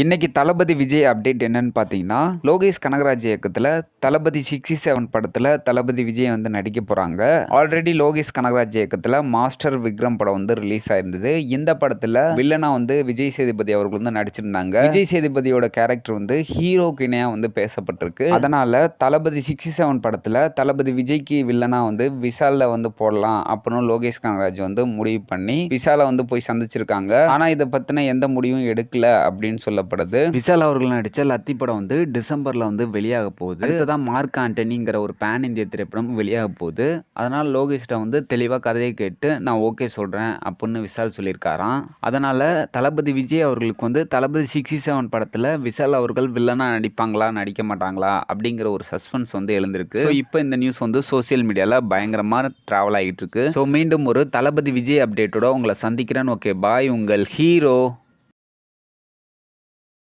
இன்னைக்கு தளபதி விஜய் அப்டேட் என்னன்னு பார்த்தீங்கன்னா லோகேஷ் கனகராஜ் இயக்கத்தில் தளபதி சிக்ஸ்டி செவன் படத்தில் தளபதி விஜய் வந்து நடிக்க போகிறாங்க ஆல்ரெடி லோகேஷ் கனகராஜ் இயக்கத்தில் மாஸ்டர் விக்ரம் படம் வந்து ரிலீஸ் ஆயிருந்தது. இந்த படத்தில் வில்லனா வந்து விஜய் சேதுபதி அவர்கள் வந்து நடிச்சிருந்தாங்க. விஜய் சேதுபதியோட கேரக்டர் வந்து ஹீரோக்கு இணையாக வந்து பேசப்பட்டிருக்கு. அதனால தளபதி சிக்ஸ்டி செவன் படத்தில் தளபதி விஜய்க்கு வில்லனா வந்து விசாலில் வந்து போடலாம் அப்படின்னு லோகேஷ் கனகராஜ் வந்து முடிவு பண்ணி விசாலை வந்து போய் சந்திச்சிருக்காங்க. ஆனால் இதை பற்றின எந்த முடிவும் எடுக்கல அப்படின்னு சொல்லப்படுது விஷால் அவர்கள் நடித்த லத்தி படம் வந்து டிசம்பரில் வந்து வெளியாக போகுது. அடுத்ததான் மார்க் ஆண்டனிங்கிற ஒரு பேன் இந்திய திரைப்படம் வெளியாக போகுது. அதனால் லோகேஷ்ட வந்து தெளிவாக கதையை கேட்டு நான் ஓகே சொல்கிறேன் அப்படின்னு விஷால் சொல்லியிருக்காராம். அதனால் தளபதி விஜய் அவர்களுக்கு வந்து தளபதி சிக்ஸ்டி செவன் படத்தில் விஷால் அவர்கள் வில்லனாக நடிப்பாங்களா நடிக்க மாட்டாங்களா அப்படிங்கிற ஒரு சஸ்பென்ஸ் வந்து எழுந்திருக்கு. ஸோ இப்போ இந்த நியூஸ் வந்து சோஷியல் மீடியாவில் பயங்கரமாக ட்ராவல் ஆகிட்டு இருக்கு. ஸோ மீண்டும் ஒரு தளபதி விஜய் அப்டேட்டோட உங்களை சந்திக்கிறேன். ஓகே பாய் உங்கள் ஹீரோ.